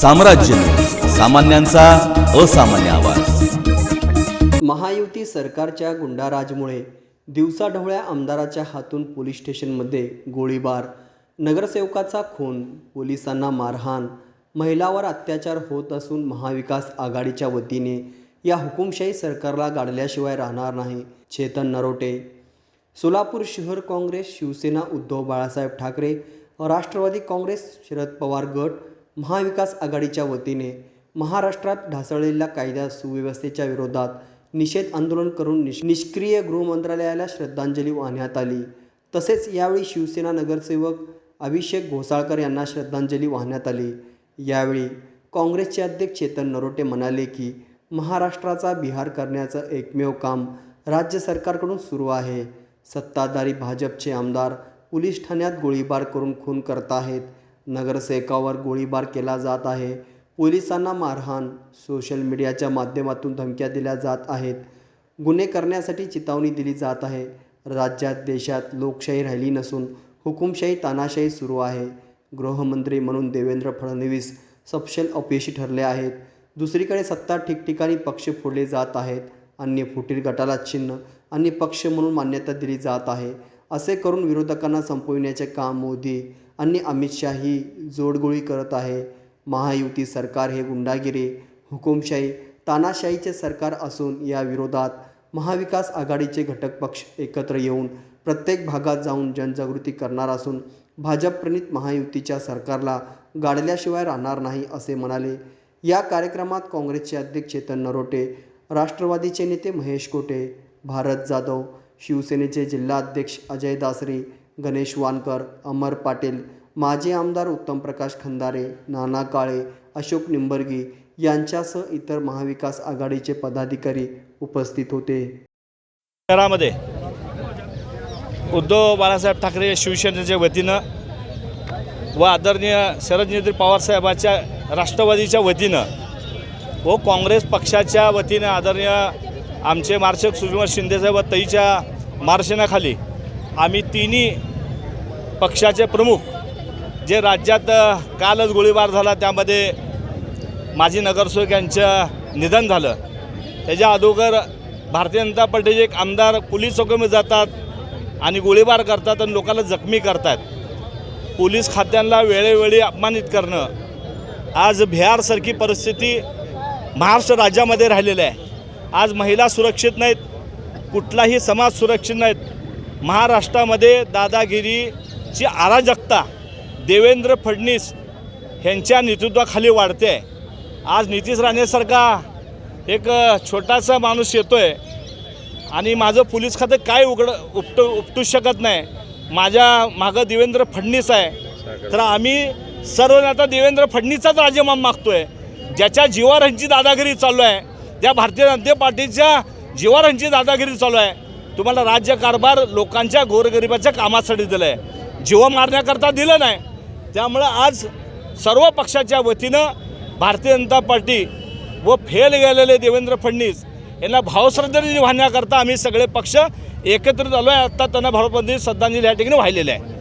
साम्राज्य. सामान्यांचा असामान्य आवाज. महायुती सरकारच्या गुंडाराजमुळे दिवसाढवळ्या आमदाराच्या हातून पोलीस स्टेशनमध्ये गोळीबार नगरसेवकाचा खून पोलिसांना मारहाण महिलावर अत्याचार होत असून महाविकास आघाडीच्या वतीने या हुकुमशाही सरकारला गाडल्याशिवाय राहणार नाही चेतन नरोटे. सोलापूर शहर काँग्रेस शिवसेना उद्धव बाळासाहेब ठाकरे राष्ट्रवादी काँग्रेस शरद पवार गट महाविकास आघाडीच्या वतीने महाराष्ट्रात ढासळलेल्या कायदा सुव्यवस्थेच्या विरोधात निषेध आंदोलन करून निष निष्क्रिय गृहमंत्रालयाला श्रद्धांजली वाहण्यात आली. तसेच यावेळी शिवसेना नगरसेवक अभिषेक घोसाळकर यांना श्रद्धांजली वाहण्यात आली. यावेळी काँग्रेसचे अध्यक्ष चेतन नरोटे म्हणाले की महाराष्ट्राचा बिहार करण्याचं एकमेव काम राज्य सरकारकडून सुरू आहे. सत्ताधारी भाजपचे आमदार पोलीस ठाण्यात गोळीबार करून खून करत आहेत. नगरसेवकावर गोळीबार केला जात आहे. पोलिसांना मारहाण सोशल मीडियाच्या माध्यमातून धमक्या दिल्या जात आहेत. गुन्हे करण्यासाठी चितावणी दिली जात आहे. राज्यात देशात लोकशाही राहिली नसून हुकुमशाही तानाशाही सुरू आहे. गृहमंत्री म्हणून देवेंद्र फडणवीस सपशेल अपयशी ठरले आहेत. दुसरीकडे सत्ता ठिकठिकाणी पक्ष फोडले जात आहेत. अन्य फुटीर गटाला चिन्ह आणि पक्ष म्हणून मान्यता दिली जात आहे. असे करून विरोधकांना संपविण्याचे काम मोदी आणि अमित शाही जोडगोळी करत आहे. महायुती सरकार हे गुंडागिरी हुकुमशाही तानाशाहीचे सरकार असून या विरोधात महाविकास आघाडीचे घटक पक्ष एकत्र येऊन प्रत्येक भागात जाऊन जनजागृती करणार असून भाजपप्रणित महायुतीच्या सरकारला गाडल्याशिवाय राहणार नाही असे म्हणाले. या कार्यक्रमात काँग्रेसचे अध्यक्ष चेतन नरोटे राष्ट्रवादीचे नेते महेश कोटे भारत जाधव शिवसेनेचे जिल्हाध्यक्ष अजय दासरे गणेश वानकर अमर पाटील माजी आमदार उत्तम प्रकाश खंदारे नाना काळे अशोक निंबर्गी यांच्यासह इतर महाविकास आघाडीचे पदाधिकारी उपस्थित होते. शहरामध्ये उद्धव बाळासाहेब ठाकरे शिवसेनेच्या वतीनं व आदरणीय शरदनेत्री पवारसाहेबाच्या राष्ट्रवादीच्या वतीनं व काँग्रेस पक्षाच्या वतीनं आदरणीय आमचे मार्शक सुजमर शिंदेसाहेब व तईच्या मार्शनाखाली आम्ही तिन्ही पक्षाचे प्रमुख जे राज्यात कालच गोळीबार झाला त्यामध्ये माजी नगरसेवक यांचं निधन झालं. त्याच्या अगोदर भारतीय जनता पार्टीचे एक आमदार पोलीस चौकीमध्ये जातात आणि गोळीबार करतात आणि लोकांना जखमी करतात. पोलीस खात्यांना वेळोवेळी अपमानित करणं. आज बिहारसारखी परिस्थिती महाराष्ट्र राज्यामध्ये राहिलेली आहे. आज महिला सुरक्षित नाहीत. कुठलाही समाज सुरक्षित नाहीत. महाराष्ट्रामध्ये दादागिरीची अराजकता देवेंद्र फडणीस ह्यांच्या नेतृत्वाखाली वाढते. आहे आज नितीश राणेसारखा एक छोटासा माणूस येतो आहे आणि माझं पोलीस खातं काय उघड उपट उपटू शकत नाही. माझ्या मागं देवेंद्र फडणीस आहे. तर आम्ही सर्व आता देवेंद्र फडणीसचाच राजीनामा आहे ज्याच्या जीवावर ह्यांची दादागिरी चालू आहे. ज्या भारतीय जनता पार्टीच्या जिवारांची दादागिरी चालू आहे. तुम्हाला राज्यकारभार लोकांच्या गोरगरिबाच्या कामासाठी दिलं आहे जीव मारण्याकरता दिलं नाही. त्यामुळं आज सर्व पक्षाच्या वतीनं भारतीय जनता पार्टी व फेल गेलेले देवेंद्र फडणवीस यांना भावश्रद्धांजली वाहण्याकरता आम्ही सगळे पक्ष एकत्रित आलो आहे आत्ता त्यांना भावबंदी श्रद्धांजली या ठिकाणी वाहिलेली आहे.